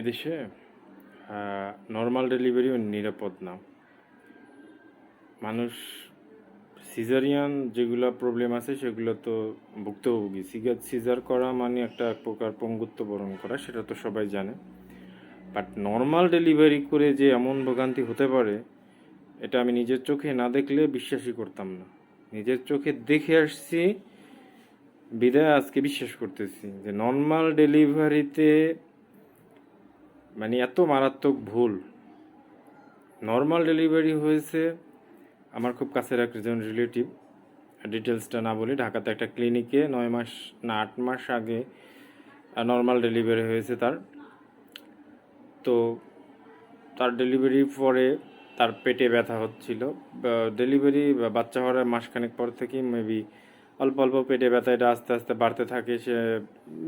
এদেশে নর্মাল ডেলিভারিও নিরাপদ না। মানুষ সিজারিয়ান যেগুলো প্রবলেম আছে, সেগুলো তো ভুক্তভোগী। সিগার সিজার করা মানে একটা এক প্রকার পঙ্গুত্ব বরণ করা, সেটা তো সবাই জানে। বাট নর্মাল ডেলিভারি করে যে এমন ভোগান্তি হতে পারে, এটা আমি নিজের চোখে না দেখলে বিশ্বাসই করতাম না। নিজের চোখে দেখে আসছি, বিদায় আজকে বিশ্বাস করতেছি যে নর্মাল ডেলিভারিতে মানে এত মারাত্মক ভুল। নর্মাল ডেলিভারি হয়েছে। আমার খুব কাছের একজন রিলেটিভ ডিটেলসটা না বলি ঢাকাতে একটা ক্লিনিকে নয় মাস না আট মাস আগে নর্মাল ডেলিভারি হয়েছে তার। তো তার ডেলিভারির পরে তার পেটে ব্যথা হচ্ছিল। ডেলিভারি বাচ্চা হওয়ার মাসখানেক পর থেকেই মেবি অল্প অল্প পেটে ব্যথা এটা আস্তে আস্তে বাড়তে থাকে, সে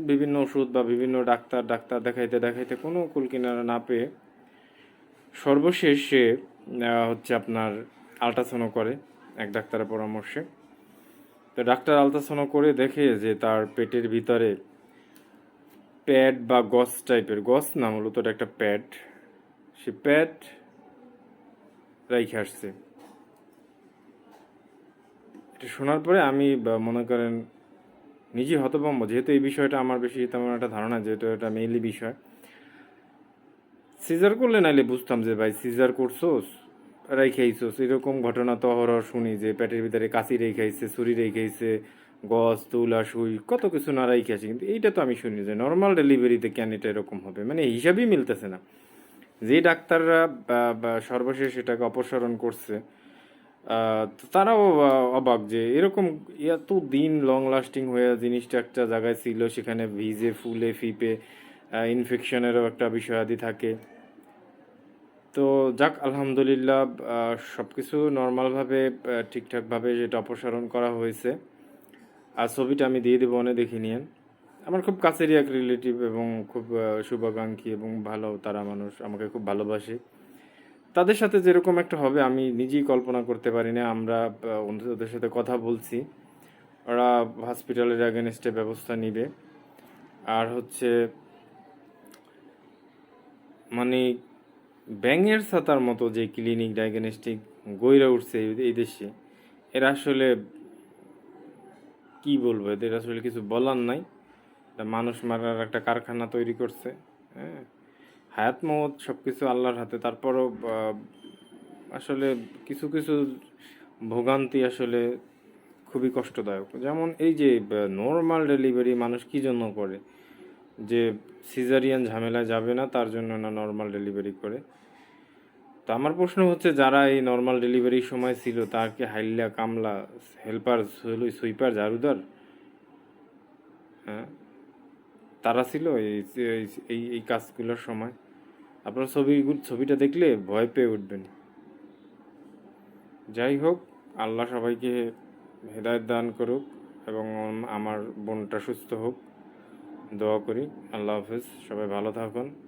বিভিন্ন ওষুধ বা বিভিন্ন ডাক্তার ডাক্তার দেখাইতে দেখাইতে কোনো কুল কিনারা না পেয়ে সর্বশেষ সে হচ্ছে আপনার আলট্রাসাউন্ড করে এক ডাক্তারের পরামর্শে। তো ডাক্তার আলট্রাসাউন্ড করে দেখে যে তার পেটের ভিতরে প্যাড বা গস টাইপের, গস না মূলত একটা প্যাড, সে প্যাড রাইখে আসছে। এটা শোনার পরে আমি মনে করেন নিজে হতভম্ব, যেহেতু এই বিষয়টা আমার বেশি তেমন একটা ধারণা, যেহেতু এটা মেইনলি বিষয়। সিজার করলে নাইলে বুঝতাম যে, ভাই, সিজার করছোস রেখাইছোস এরকম ঘটনা তো অহরহ শুনি যে, পেটের ভিতরে কাশি রেখাইছে ছুরি রেখাইছে গস তুলা, সুই, কত কিছু না রেখে আছে কিন্তু এইটা তো আমি শুনি যে নর্মাল ডেলিভারিতে কেন এটা এরকম হবে? মানে হিসাবই মিলতেছে না। যে ডাক্তাররা সর্বশেষ এটাকে অপসারণ করছে তারাও অবাক যে এরকম এত দিন লং লাস্টিং হয়ে জিনিসটা একটা জায়গায় ছিল, সেখানে ভিজে, ফুলে, ফিপে ইনফেকশনেরও একটা বিষয়াদি থাকে। তো যাক, আলহামদুলিল্লাহ সব কিছু নর্মালভাবে ঠিকঠাকভাবে যেটা অপসারণ করা হয়েছে। আর ছবিটা আমি দিয়ে দেবো অনেক দেখে নিয়েন। আমার খুব কাছেরই এক রিলেটিভ এবং খুব শুভাকাঙ্ক্ষী এবং ভালো তারা মানুষ, আমাকে খুব ভালোবাসে। তাদের সাথে যেরকম একটা হবে, আমি নিজেই কল্পনা করতে পারি না, আমরা ওদের- সাথে কথা বলছি। ওরা হসপিটালের অ্যাগেনস্টে ব্যবস্থা নিবে। আর হচ্ছে মানে ব্যাঙের ছাতার মতো যে ক্লিনিক ডায়াগনস্টিক গইরা উঠছে এই দেশে, এরা আসলে কি বলব? এদের আসলে কিছু বলার নাই। মানুষ মারার একটা কারখানা তৈরি করছে হ্যাঁ? হায়াত মত সব কিছু আল্লাহর হাতে। তারপরও আসলে কিছু কিছু ভোগান্তি আসলে খুবই কষ্টদায়ক। যেমন এই যে নর্মাল ডেলিভারি মানুষ কি জন্য করে? যে সিজারিয়ান ঝামেলা যাবে না, তার জন্য না নর্মাল ডেলিভারি করে? তো আমার প্রশ্ন হচ্ছে, যারা এই নর্মাল ডেলিভারির সময় ছিল, তার কি হাইল্লা, কামলা হেল্পার সুইপার ঝাড়ুদার? হ্যাঁ? তারা ছিল এই এই কাজগুলোর সময়? আপনার ছবি ছবিটা দেখলে ভয় পেয়ে উঠবেন। যাই হোক, আল্লাহ সবাইকে হেদায়ত দান করুক এবং আমার বোনটা সুস্থ হোক। দোয়া করি। আল্লাহ হাফেজ। সবাই ভালো থাকুন।